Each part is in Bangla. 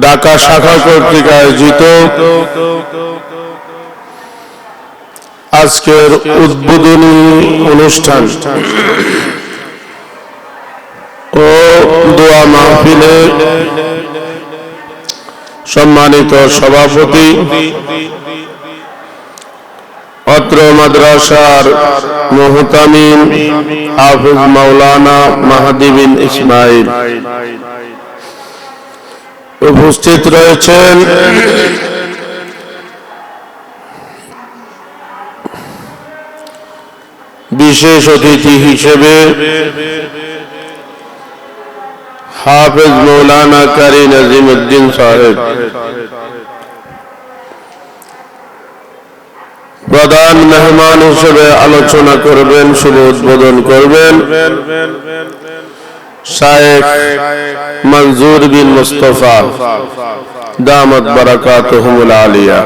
ঢাকা শাখা কর্তৃক আয়োজিত আজকের উদ্বোধনী অনুষ্ঠান ও দোয়া মাহফিলে সম্মানিত সভাপতি অত্র মাদ্রাসার মোহতামিম হাফিজ মাওলানা মাহাদিবিন ইসমাইল। উপস্থিত রয়েছেন বিশেষ অতিথি হিসেবে হাফেজ মৌলানা কারি নাজিম উদ্দিন সাহেব। প্রধান মেহমান হিসেবে আলোচনা করবেন শুভ উদ্বোধন করবেন। শায়েখ মনজুর বিন মুস্তফা, দামত বারাকাতুহুমুল আলিয়া।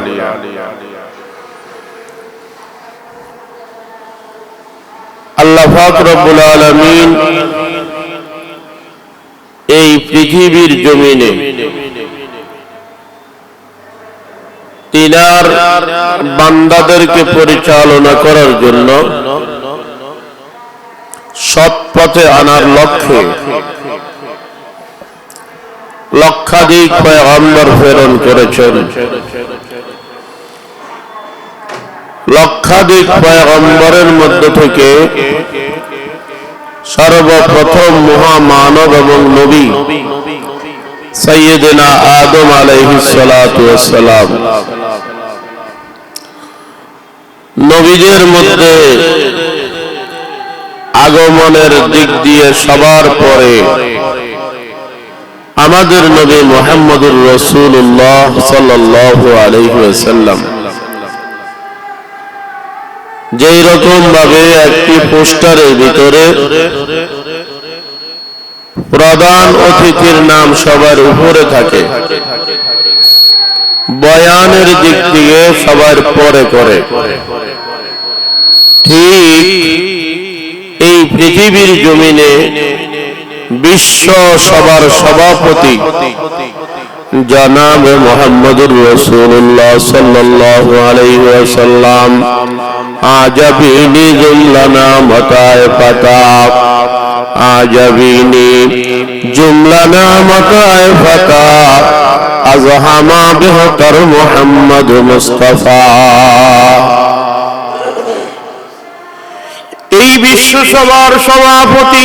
আল্লাহ রব্বুল আলামিন এই পৃথিবীর জমিনে তিনার বান্দাদেরকে পরিচালনা করার জন্য সৎ পথে আনার লক্ষ্যে লক্ষাধিক পয়গম্বর প্রেরণ করেছেন। লক্ষাধিক পয়গম্বরের মধ্য থেকে সর্বপ্রথম মহামানব এবং নবী সৈয়দনা আদম আলাইহিস সালাতু নবীদের মধ্যে আগমনের দিক দিয়ে সবার পরে আমাদের নবী মোহাম্মদুর রসুল্লাহ ওয়াসাল্লাম। যেই রকম ভাবে একটি পোস্টারের ভিতরে প্রধান অতিথির নাম সবার উপরে থাকে, বয়ানের দিক দিয়ে সবার পরে করে। ঠিক এই পৃথিবীর জমিনে বিশ্ব সবার সভাপতি জনাব মোহাম্মদুর রসুল্লাহ সাল্লাল্লাহু আলাইহি ওয়াসাল্লাম। আজাবিনি জুমলানা মতায় পাতা আজাবিনি জুমলানা মতায় পাতা আজহামা মোহাম্মদ মুস্তাফা। বিশ্বসভার সভাপতি।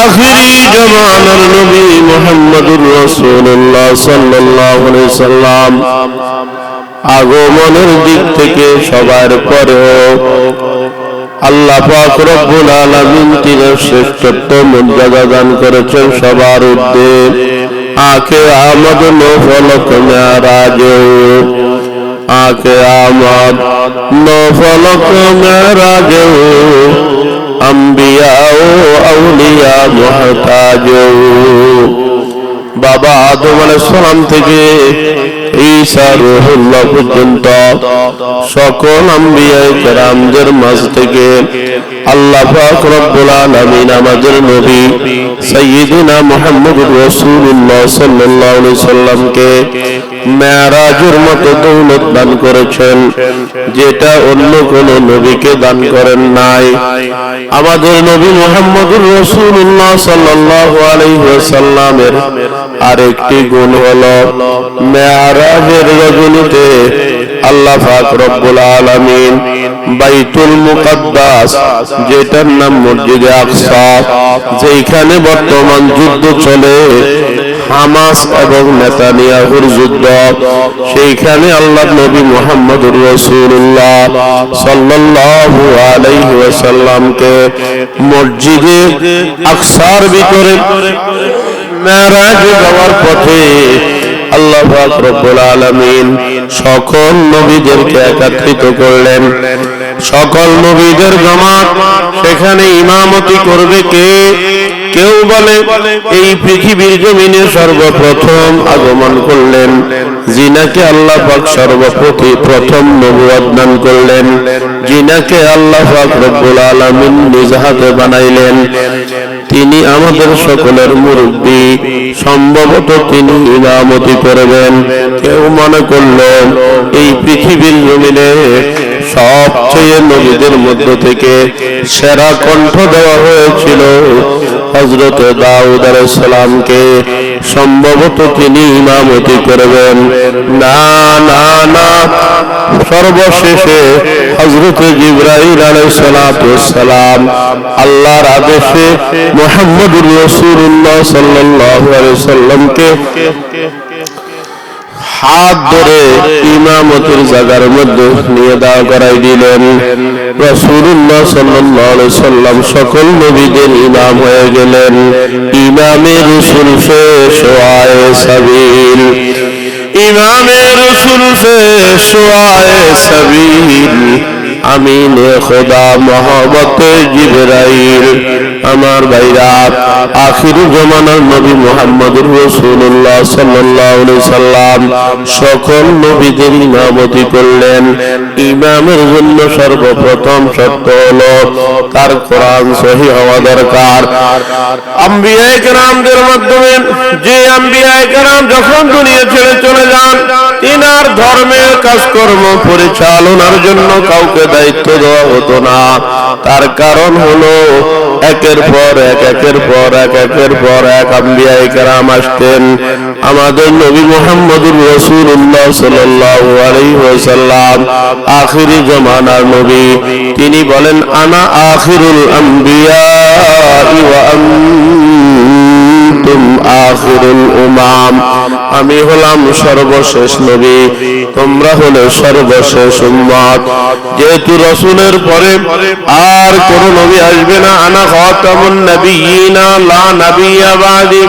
আখিরি জমানার নবী মোহাম্মদুর রাসূলুল্লাহ সাল্লাল্লাহু আলাইহি সাল্লাম। আগমনের দিক থেকে সবার পরেও আল্লাহ পাক রব্বুল আলামিন তিনি শ্রেষ্ঠত্ব মর্যাদা দান করেছেন সবার ঊর্ধ্বে। আকে আমদ নফলক মেরাজ আকে আমদ নফলক মেরাজ আম্বিয়া ও আউলিয়া মহতাজ বাবা আদম সালাম থেকে ঈসা পর্যন্ত সকল কেরামদের মাঝ থেকে আল্লাহ পাক রব্বুল আলামিন আমাদের নবী সাইয়্যিদুনা রাসূলুল্লাহ সাল্লাল্লাহু আলাইহি সাল্লামকে মেরাজের মতো দৌলত দান করেছেন, যেটা অন্য কোন নবীকে দান করেন নাই। আমাদের নবী মুহাম্মদুর আলাইহি ওয়াসাল্লামের আরেকটি গুণ হল হলো মেরাজের রজনীতে আল্লাহ পাক রব্বুল আলামিন বাইতুল মুকাদ্দাস, যেটার নাম মসজিদে আকসা যেখানে বর্তমান যুদ্ধ চলে, হামাস এবং নেতানিয়াহুর যুদ্ধ, সেইখানে আল্লাহ নবী মুহাম্মদুর রাসূলুল্লাহ সাল্লাল্লাহু আলাইহি ওয়াসাল্লামকে মসজিদে আকসার ভিতরে মেরাজ যাওয়ার পথে আল্লাহ রব্বুল আলামিন। সকল নবীদেরকে একত্রিত করলেন। সকল নবীদের জামাত সেখানে ইমামতি করবে কে? কেউ বলে, এই পৃথিবীর জমিনে সর্বপ্রথম আগমন করলেন। জিনাকে আল্লাহ পাক সর্বপ্রতি প্রথম নবুয়াদ দান করলেন। জিনাকে আল্লাহ পাক রব্বুল আলামিন নিজ হাতে বানাইলেন। তিনি আমাদের সকলের মুরব্বী। সম্ভবত তিনি ইমামতি করবেন। কেউ মনে করলেন এই পৃথিবীর জমিনে সবচেয়ে নবীদের মধ্য থেকে সেরা কণ্ঠ দেওয়া হয়েছিল হজরত দাউদ সালামকে সম্ভবত তিনি ইমামতি করবেন। না না না। সর্বশেষে হজরত জিব্রাহিল সালাম আল্লাহর আদেশে মোহাম্মদুর রসুল্লাহ সাল্লাহ সাল্লামকে হাত ধরে ইমামতের জায়গার মধ্যে নিয়ে দাও করাই দিলেন। রসুল্লাহ সাল্লাহ সাল্লাম সকল নবীদের ইমাম হয়ে গেলেন। ইমামে রসুল শেষ সাবিল। ইমামে রসুল শেষ সাবিল। আমিন খোদা মোহাম্মত জিবরাইল। আমার ভাইরা, আখির জমানার নবী মোহাম্মদুর রসুল্লাহ সাল্লাহ সাল্লাম সকল নবীদের ইমামতি করলেন। ইমামের জন্য সর্বপ্রথম সত্য হলো, তার কোরআন সহি হওয়া দরকার। আম্বিয়ায় কেরামদের মাধ্যমে যে আম্বিয়ায় কেরাম যখন দুনিয়া ছেড়ে চলে যান তিনার ধর্মের কাজকর্ম পরিচালনার জন্য কাউকে দায়িত্ব দেওয়া হতো না। তার কারণ হলো একের পর এক, একের পর এক, একের পর এক আম্বিয়ায় কেরাম আসতেন। আমাদের নবী মোহাম্মদুর রসুল্লাহ সাল্লাল্লাহু আলাইহি ওয়াসাল্লাম, আখিরি জমানার নবী। তিনি বলেন, আনা আখিরুল আম্বিয়া আনতুম আখিরুল উমাম। আমি হলাম সর্বশেষ নবী, তোমরা হলে সর্বশেষ উম্মত যেহেতু রসুলের পরে আর কোন নবী আসবে না, আনা খাতামুন নাবিয়িনা, লা নাবিয়্যা বাদি।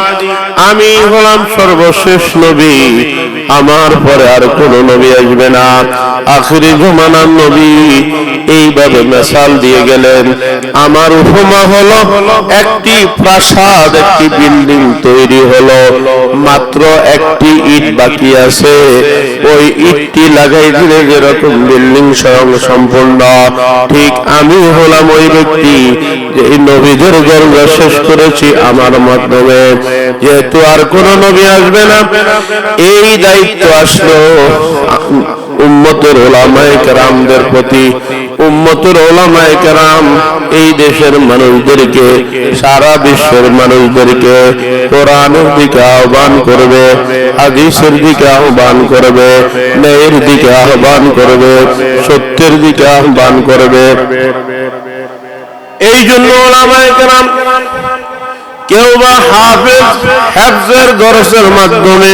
আমি হলাম সর্বশেষ নবী, আমার পরে আর কোন নবী আসবে না। আখিরি জমানার নবী, এইভাবে মেসাল দিয়ে গেলেন। আমার উপমা হলো একটি প্রাসাদ, একটি বিল্ডিং তৈরি হলো। মাত্র একটি ইট বাকি আছে। ওই ইটটি লাগাই দিলে যেরকম বিল্ডিং স্বয়ং সম্পূর্ণ। ঠিক আমি হলাম ওই ব্যক্তি যে এই নবীদের গর্ব শেষ করেছি আমার মাধ্যমে। যেহেতু আর কোন নবী আসবে না, এই দায়িত্ব আসলো উম্মতের ওলামায়ে কেরামদের প্রতি। উম্মতের ওলামায়ে কেরাম, এই দেশের মানুষদেরকে, সারা বিশ্বের মানুষদেরকে কোরআনের দিকে আহ্বান করবে, হাদিসের দিকে আহ্বান করবে, ন্যায়ের দিকে আহ্বান করবে, সত্যের দিকে আহ্বান করবে। এই জন্য ওলামায়ে কেরাম, কেউ বা হাফেজ, হেফজের দরসের মাধ্যমে,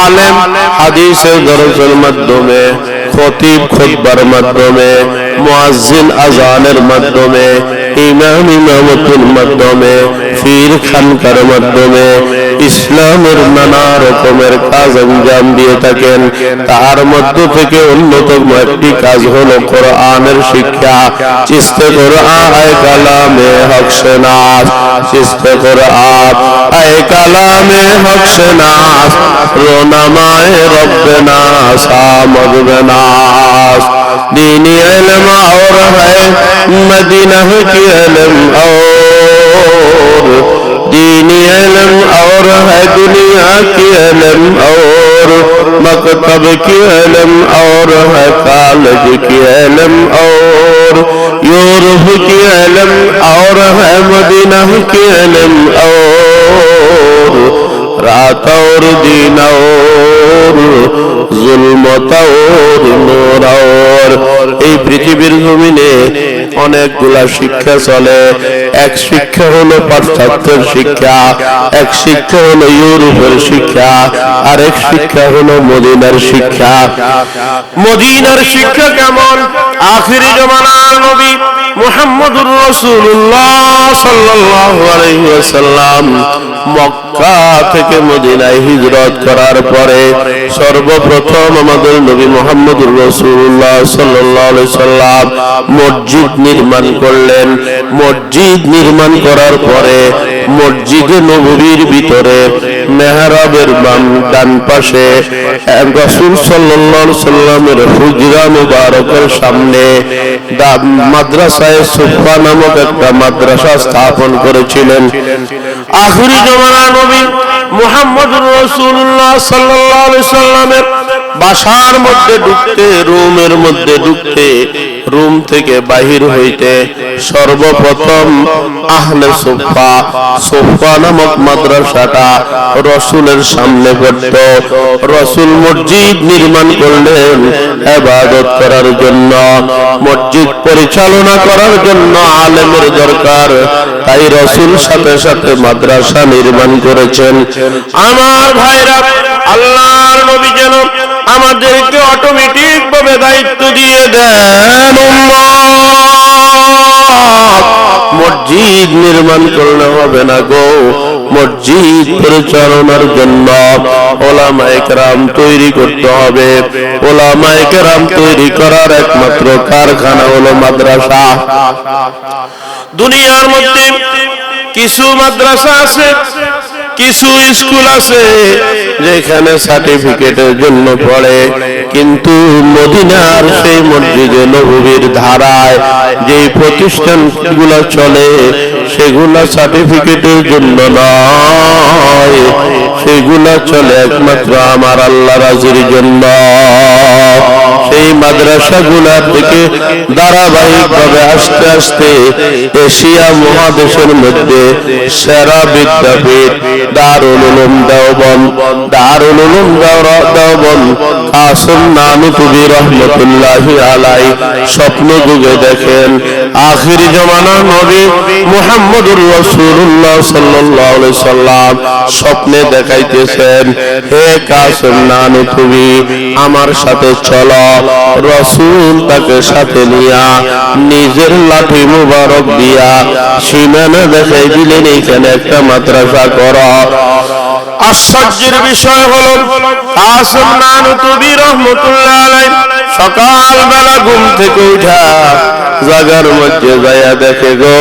আলেম, হাদিসের দরসের মাধ্যমে খতিব খুতবার মাধ্যমে মুয়াজ্জিন আজানের মাধ্যমে ইমাম ইমামতের মাধ্যমে ফির খানকার মাধ্যমে ইসলামের নানা রকমের কাজ আঞ্জাম দিয়ে থাকেন। তার মধ্য থেকে অন্যতম একটি কাজ হলো কোরআনের শিক্ষা। চিস্তে কোরআন কালামে হক সেনাস চিস্তে কোরআন, আয় কালামে হক সেনাস রোনামায় রব্বে दीनी ديني علم اور ہے مدینہ کی علم اور ديني علم اور ہے دنیا کی علم اور مکتب کی علم اور ہے کالج کی علم اور یورپ کی علم اور ہے مدینہ کی علم اور রাত ওর দিন এই পৃথিবীর জমিনে অনেকগুলা শিক্ষা চলে। এক শিক্ষা হলো শিক্ষা, এক শিক্ষা হলো ইউরোপের শিক্ষা, আর এক শিক্ষা হলো মদিনার শিক্ষা। মদিনার শিক্ষা কেমন? আখিরি জমানার নবী মক্কা থেকে মদিনায় হিজরত করার পরে সর্বপ্রথম আমাদের নবী মুহাম্মদুর রসুল্লাহ সাল্লি সাল্লাম মসজিদ নির্মাণ করলেন। মসজিদ নির্মাণ করার পরে মসজিদে নবীর ভিতরে, মেহরাবের বাম ডান পাশে রসুল সাল্লাল্লাহু সাল্লামের হুজরা মুবারকের সামনে মাদ্রাসায় সুফা নামক একটা মাদ্রাসা স্থাপন করেছিলেন। আখরি জমানা নবী মুহাম্মদুর রাসূলুল্লাহ সাল্লাল্লাহু আলাইহি সাল্লামের বাসার মধ্যে ঢুকতে, রুমের মধ্যে ঢুকতে, রুম থেকে বাহির হইতে সর্বপ্রথম আহলে নামক মাদ্রাসাটা রসুলের সামনে পড়ত। রসুল মসজিদ নির্মাণ করলেন এবাদত করার জন্য, মসজিদ পরিচালনা করার জন্য আলেমের দরকার। তাই রসুল সাথে সাথে মাদ্রাসা নির্মাণ করেছেন। আমার ভাইরা, আল্লাহর নবী যেন আমাদেরকে অটোমেটিক ভাবে দায়িত্ব দিয়ে দেন মসজিদ নির্মাণ করলে হবে না গো। মসজিদ পরিচালনার জন্য ওলামায়ে কেরাম তৈরি করতে হবে। ওলামায়ে কেরাম তৈরি করার একমাত্র কারখানা হলো মাদ্রাসা। দুনিয়ার মধ্যে কিছু মাদ্রাসা আছে কিছু স্কুল আছে যেখানে সার্টিফিকেটের জন্য পড়ে, কিন্তু মদিনার সেই মসজিদে নবীর ধারায় যে প্রতিষ্ঠানগুলো চলে, সেগুলো সার্টিফিকেটের জন্য নয়। সেগুলো চলে একমাত্র আমার আল্লাহ রাজির জন্য। সেই মাদ্রাসাগুলোর থেকে ধারাবাহিকভাবে আস্তে আস্তে এশিয়া মহাদেশের মধ্যে সেরা বিদ্যাপীঠ দারুল উলুম দেওবন দারুল উলুম দেওবন কাসম নানুতুবি রহমতুল্লাহ আলাই স্বপ্ন যুগে দেখেন আখির জমানা নবী মুহাম্মদুর রাসূলুল্লাহ সাল্লাল্লাহু আলাইহি সাল্লাম স্বপ্নে দেখাইতেছেন, হে কাসম নানুতুবি আমার সাথে চলো। রসুল তাকে সাথে নিয়া নিজের লাঠি মুবারক দিয়া সীমানা দেখাই দিলেন, এইখানে একটা মাদ্রাসা কর। আশ্চর্যের বিষয় হলো, কাসম নানুতুবি রহমতুল্লাহ আলাইহি সকালবেলা ঘুম থেকে উঠা জায়গার মধ্যে যাইয়া দেখে গো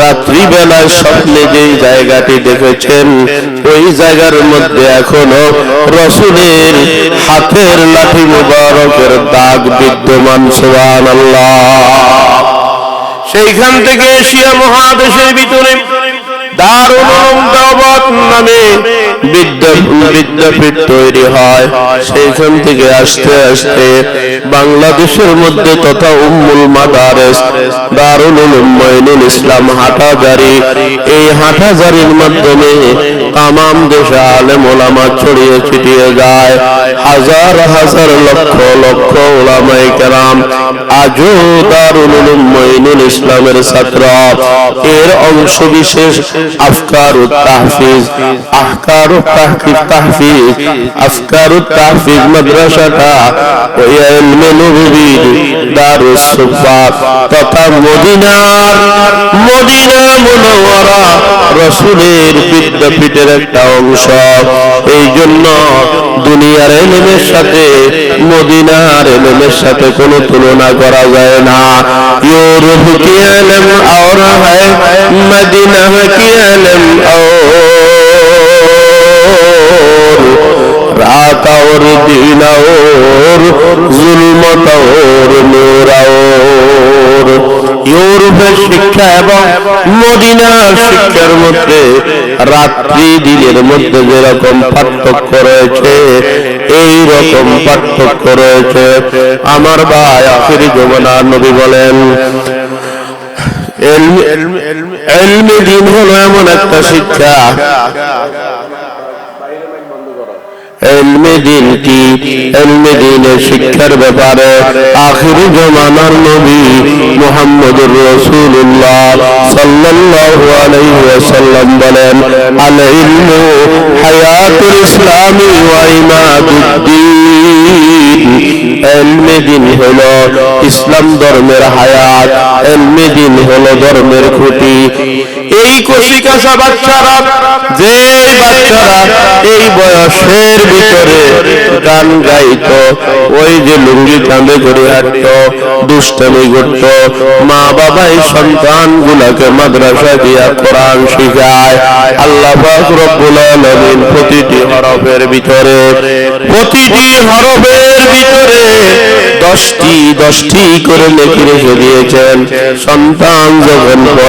রাত্রি বেলায় স্বপ্নে যেই জায়গাটি দেখেছেন। ওই জায়গার মধ্যে এখনও রসুলের হাতের লাঠি মুবারকের দাগ বিদ্যমান সোহান সেইখান থেকে এশিয়া মহাদেশের ভিতরে দারুণ নামে বিদ্যাপীঠ তৈরি হয়। সেইখান থেকে আসতে আসতে বাংলাদেশের মধ্যে তথা উম্মুল মাদারেস দারুল উলুম ইসলাম হাটাজারি এই হাটাজারির মাধ্যমে তামাম দেশে আলেম ওলামা ছড়িয়ে ছিটিয়ে যায়। হাজার হাজার লক্ষ লক্ষ ওলামায়ে কেরাম আজও দারুল মঈনুল ইসলামের ছাত্র। এর অংশ বিশেষ আফকার তাহফিজ আহকার তাহকিব তাহফিজ আফকার তাহফিজ মাদ্রাসাটা দারুস সুফা তথা মদিনার, মদিনা মুনওয়ারা রসুলের জীবনের একটা অংশ এই জন্য দুনিয়ার এলমের সাথে, মদিনার এলমের সাথে কোনো তুলনা করা যায় না। ইউরোপ কি এলেম আর হয়, মদিনা কি এলেম রাত আর দিন আর ইউরোপের শিক্ষা এবং মদিনার শিক্ষার মধ্যে রাত্রি দিনের মধ্যে যেরকম পার্থক্য রয়েছে এই রকম পার্থক্য রয়েছে। আমার ভাই আখিরি জমানার নবী বলেন এলমে দিন হলো এমন একটা শিক্ষা এলমে দিন কি? এলমে দিনের শিক্ষার ব্যাপারে আখির জমানার নবী মুহাম্মদুর রসুল্লাহ সাল্লাল্লাহু আলাইহি বলেন আল হায়াতুল ইসলামি ওয়া ইমাদুদ্দিন। দিন হলো ইসলাম ধর্মের হায়াত, এলমে দিন হলো ধর্মের খুঁটি। এই বাচ্চারা, যে বাচ্চারা এই বয়সের ভিতরে গান গাইতো, ওই যে লুঙ্গি কাঁধে হাঁটতো মা বাবাই সন্তান গুলাকে মাদ্রাসা দিয়া কোরআন শিখায়। আল্লাহ রব্বুল আলামিন প্রতিটি হরফের ভিতরে, প্রতিটি হরফের ভিতরে দশটি দশটি করে লেখে রেখে সন্তান যখন